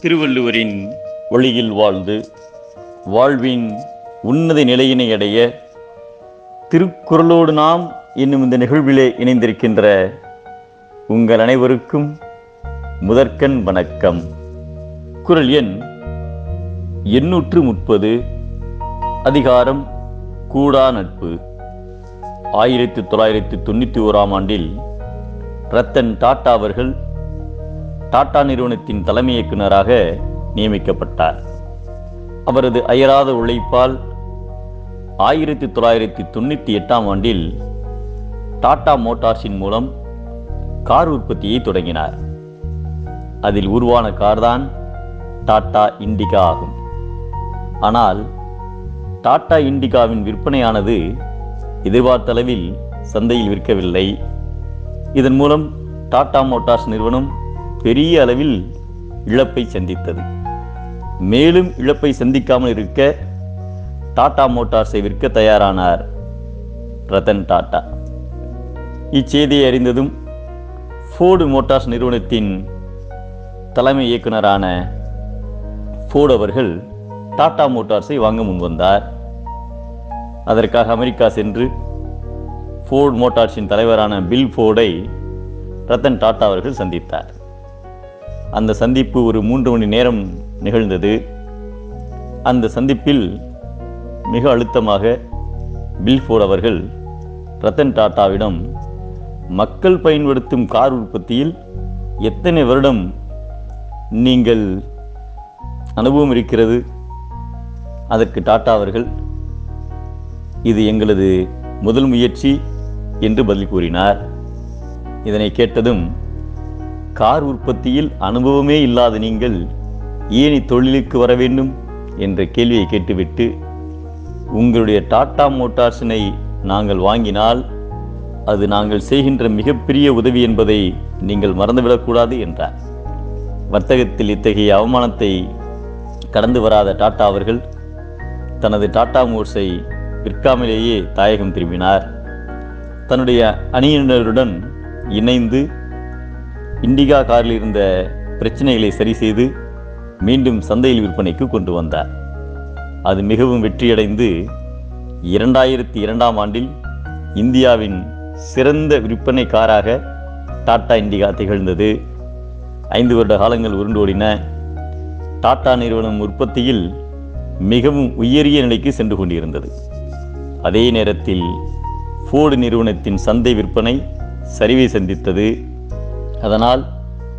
திருவள்ளுவரின் வழியில் வாழ்ந்து வாழ்வின் உன்னத நிலையினை அடைய திருக்குறளோடு நாம் என்னும் இந்த நிகழ்விலே இணைந்திருக்கின்ற உங்கள் அனைவருக்கும் முதற்கண் வணக்கம். குறள் எண் எண்ணூற்று முப்பது அதிகாரம் கூடா நட்பு. ஆயிரத்தி தொள்ளாயிரத்தி தொண்ணூற்றி ஓராம் ஆண்டில் ரத்தன் டாட்டா அவர்கள் டாடா நிறுவனத்தின் தலைமை இயக்குநராக நியமிக்கப்பட்டார். அவரது அயராத உழைப்பால் ஆயிரத்தி தொள்ளாயிரத்தி தொண்ணூற்றி எட்டாம் ஆண்டில் டாடா மோட்டார்ஸின் மூலம் கார் உற்பத்தியை தொடங்கினார். அதில் உருவான கார்தான் டாடா இண்டிகா ஆகும். ஆனால் டாடா இண்டிகாவின் விற்பனையானது எதிர்பார்த்தளவில் சந்தையில் விற்கவில்லை. இதன் மூலம் டாடா மோட்டார்ஸ் நிறுவனம் பெரிய அளவில் இழப்பை சந்தித்தது. மேலும் இழப்பை சந்திக்காமல் இருக்க டாடா மோட்டார்ஸை விற்க தயாரானார் ரத்தன் டாடா. இச்செய்தியை அறிந்ததும் ஃபோர்டு மோட்டார்ஸ் நிறுவனத்தின் தலைமை இயக்குனரான ஃபோர்டு அவர்கள் டாடா மோட்டார்ஸை வாங்க முன்வந்தார். அதற்காக அமெரிக்கா சென்று ஃபோர்டு மோட்டார்ஸின் தலைவரான பில் ஃபோர்டை ரத்தன் டாடா அவர்கள் சந்தித்தார். அந்த சந்திப்பு ஒரு மூன்று மணி நேரம் நிகழ்ந்தது. அந்த சந்திப்பில் மிக அழுத்தமாக பில்ஃபோர் அவர்கள் ரத்தன் டாட்டாவிடம் மக்கள் பயன்படுத்தும் கார் உற்பத்தியில் எத்தனை வருடம் நீங்கள் அனுபவம் இருக்கிறது? அதற்கு டாட்டா அவர்கள் இது எங்களது முதல் முயற்சி என்று பதில் கூறினார். இதனை கேட்டதும் கார் உற்பத்தியில் அனுபவமே இல்லாத நீங்கள் ஏன் இத்தொழிலுக்கு வர வேண்டும் என்ற கேள்வியை கேட்டுவிட்டு உங்களுடைய டாடா மோட்டார்ஸினை நாங்கள் வாங்கினால் அது நாங்கள் செய்கின்ற மிகப்பெரிய உதவி என்பதை நீங்கள் மறந்துவிடக்கூடாது என்றார். வர்த்தகத்தில் இத்தகைய அவமானத்தை கடந்து வராத டாட்டா அவர்கள் தனது டாடா மோட்ஸை விற்காமலேயே தாயகம் திரும்பினார். தன்னுடைய அணியினருடன் இணைந்து இண்டிகா காரில் இருந்த பிரச்சனைகளை சரி செய்து மீண்டும் சந்தையில் விற்பனைக்கு கொண்டு வந்தார். அது மிகவும் வெற்றியடைந்து இரண்டாயிரத்தி இரண்டாம் ஆண்டில் இந்தியாவின் சிறந்த விற்பனை காராக டாடா இண்டிகா திகழ்ந்தது. ஐந்து வருட காலங்கள் உருண்டோடின டாடா நிறுவனம் உற்பத்தியில் மிகவும் உயரிய நிலைக்கு சென்று கொண்டிருந்தது. அதே நேரத்தில் ஃபோர்டு நிறுவனத்தின் சந்தை விற்பனை சரிவை சந்தித்தது. அதனால்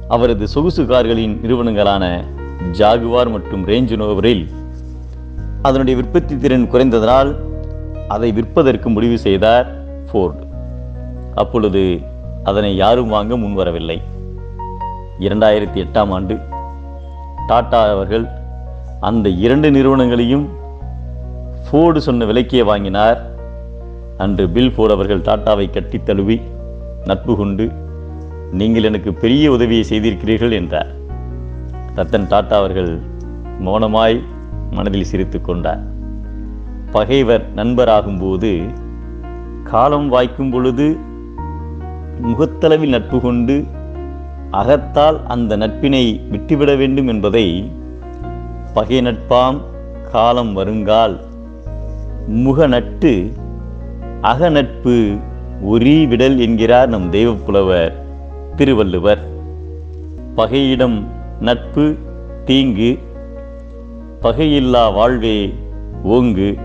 அவரது சொகுசு கார்களின் நிறுவனங்களான ஜாகுவார் மற்றும் ரேஞ்ச் ரோவரில் அதனுடைய விற்பத்தி திறன் குறைந்ததனால் அதை விற்பதற்கு முடிவு செய்தார் ஃபோர்டு. அப்பொழுது அதனை யாரும் வாங்க முன்வரவில்லை. இரண்டாயிரத்தி எட்டாம் ஆண்டு டாடா அவர்கள் அந்த இரண்டு நிறுவனங்களையும் ஃபோர்டு சொன்ன விலைக்கே வாங்கினார். அன்று பில் ஃபோர்டு அவர்கள் டாட்டாவை கட்டித் தழுவி நட்பு கொண்டு நீங்கள் எனக்கு பெரிய உதவியை செய்திருக்கிறீர்கள் என்றார். ரத்தன் டாட்டா அவர்கள் மௌனமாய் மனதில் சிரித்து கொண்டார். பகைவர் நண்பராகும்போது காலம் வாய்க்கும் பொழுது முகத்தளவில் நட்பு கொண்டு அகத்தால் அந்த நட்பினை விட்டுவிட வேண்டும் என்பதை பகை நட்பாம் காலம் வருங்கால் முக நட்டு அக நட்பு ஒரீ விடல் என்கிறார் நம் தெய்வப்புலவர் திருவள்ளுவர். பகையிடம் நட்பு தீங்கு பகையில்லா வாழ்வே ஓங்கு.